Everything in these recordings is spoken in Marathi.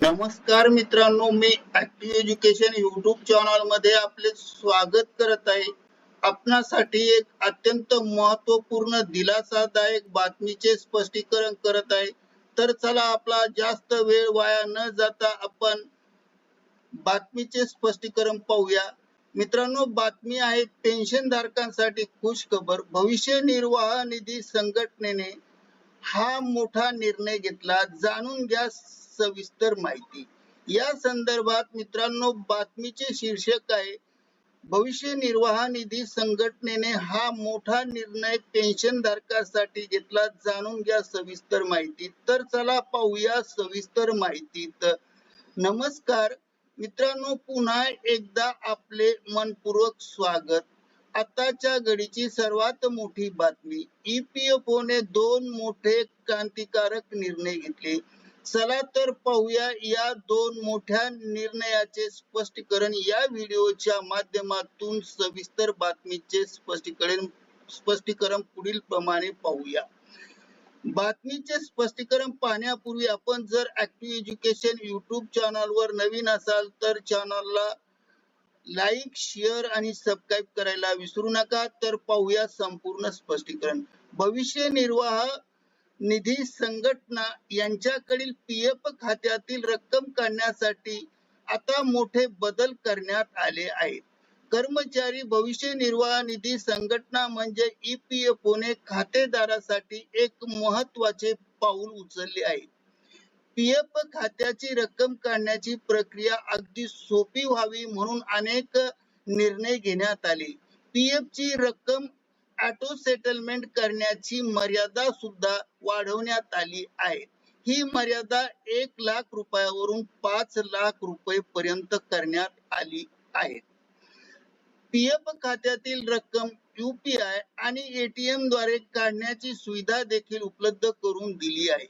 नमस्कार मित्रांनो मी ऍक्टिव्ह एज्युकेशन युट्यूब चॅनलमध्ये आपले स्वागत करत आहे. आपणासाठी एक अत्यंत महत्त्वपूर्ण दिलासादायक बातमीचे स्पष्टीकरण करत आहे. तर चला आपला जास्त वेळ वाया न जाता आपण बातमीचे स्पष्टीकरण पाहूया. मित्रांनो बातमी आहे पेन्शन धारकांसाठी खुश खबर भविष्य निर्वाह निधी संघटनेने हा मोठा निर्णय घेतला. जाणून घ्या सविस्तर माहिती. या संदर्भात मित्रांनो बातमीचे शीर्षक आहे भविष्य निर्वाह निधी संघटनेने हा मोठा निर्णय पेन्शन धारकांसाठी घेतला. जाणून घ्या सविस्तर माहिती. तर चला पाहूया सविस्तर माहितीत. नमस्कार. मित्रांनो पुन्हा एकदा आपले मनपूर्वक स्वागत. आताच्या घडीची सर्वात मोठी बातमी. ईपीएफओ ने दोन मोठे क्रांतिकारक निर्णय घेतले. चला तर पाहूया या दोन मोठ्या निर्णयाचे स्पष्टीकरण. या व्हिडिओच्या माध्यमातून सविस्तर बातमीचे स्पष्टीकरण स्पष्टीकरण पुढील प्रमाणे पाहूया. बातमीचे स्पष्टीकरण पाहण्यापूर्वी आपण जर ऍक्टिव्ह एज्युकेशन युट्यूब चॅनल वर नवीन असाल तर चॅनलला लाईक शेअर आणि सबस्क्राईब करायला विसरू नका. तर पाहूया संपूर्ण स्पष्टीकरण. भविष्य निर्वाह निधी संघटना यांच्याकडील पीएफ खात्यातील रक्कम काढण्यासाठी आता मोठे बदल करण्यात आले आहेत. कर्मचारी भविष्य निर्वाह निधी संघटना म्हणजे EPFO ने खातेदारासाठी एक महत्त्वाचे पाऊल उचलले आहे. पीएफ खात्याची रक्कम काढण्याची प्रक्रिया अगदी सोपी व्हावी म्हणून अनेक निर्णय घेण्यात आले. पीएफ ची रक्कम ऑटो सेटलमेंट करण्याची मर्यादा सुद्धा वाढवण्यात आली आहे. ही मर्यादा एक लाख रुपयावरून पाच लाख रुपये पर्यंत करण्यात आली आहे. पी एफ खात्यातील रक्कम युपीआय आणि एटीएमद्वारे काढण्याची सुविधा देखील उपलब्ध करून दिली आहे.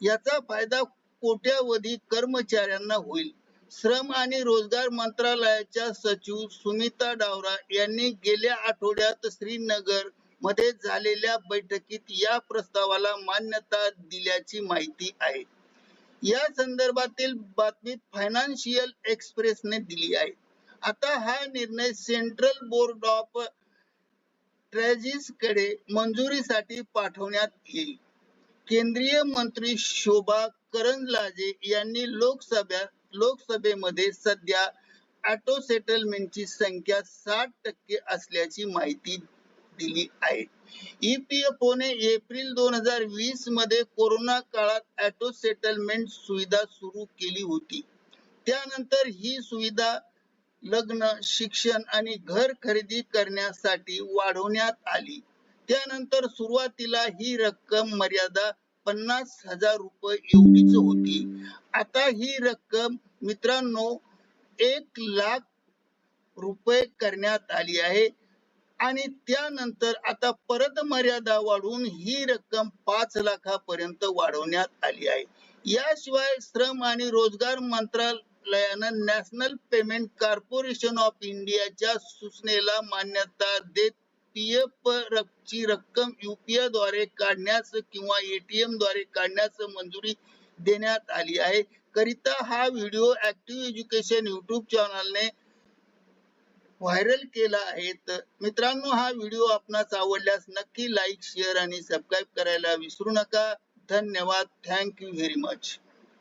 याचा फायदा कोट्यावधी कर्मचाऱ्यांना होईल. श्रम आणि रोजगार मंत्रालयाच्या सचिव सुमिता डावरा यांनी गेल्या आठवड्यात श्रीनगरमध्ये झालेल्या बैठकीत या प्रस्तावाला मान्यता दिल्याची माहिती आहे. या संदर्भातील बातमी फायनान्शियल एक्सप्रेसने दिली आहे. आता हा निर्णय सेंट्रल बोर्ड ऑफ ट्रेजिसकडे मंजुरीसाठी पाठवण्यात येईल. केंद्रीय मंत्री शोभा करंजलाजे यांनी लोकसभा लोकसभेमध्ये सध्या ऑटो सेटलमेंटची संख्या साठ टक्के असल्याची माहिती दिली आहे. ईपीएफओने एप्रिल दोन हजार वीसमध्ये कोरोना काळात ऑटो सेटलमेंट सुविधा सुरू केली होती. त्यानंतर ही सुविधा लग्न शिक्षण आणि घर खरेदी करण्यासाठी वाढवण्यात आली. त्यानंतर सुरुवातीला ही रक्कम मर्यादा पन्नास हजार रुपये एवढीच होती. आता ही रक्कम मित्रांनो एक लाख रुपये करण्यात आली आहे. आणि त्यानंतर आता परत मर्यादा वाढवून ही रक्कम पाच लाखापर्यंत वाढवण्यात आली आहे. याशिवाय श्रम आणि रोजगार मंत्रालयानं नॅशनल पेमेंट कॉर्पोरेशन ऑफ इंडियाच्या सूचनेला मान्यता देत पीएफ ची रक्कम युपीआयद्वारे काढण्यास किंवा एटीएमद्वारे काढण्यास मंजुरी देण्यात आली आहे. करिता हा व्हिडिओ ऍक्टिव्ह एज्युकेशन युट्यूब चॅनलने व्हायरल केला आहे. मित्रांनो हा व्हिडिओ आपणास आवडल्यास नक्की लाईक शेअर आणि सबस्क्राईब करायला विसरू नका. धन्यवाद. Thank you very much.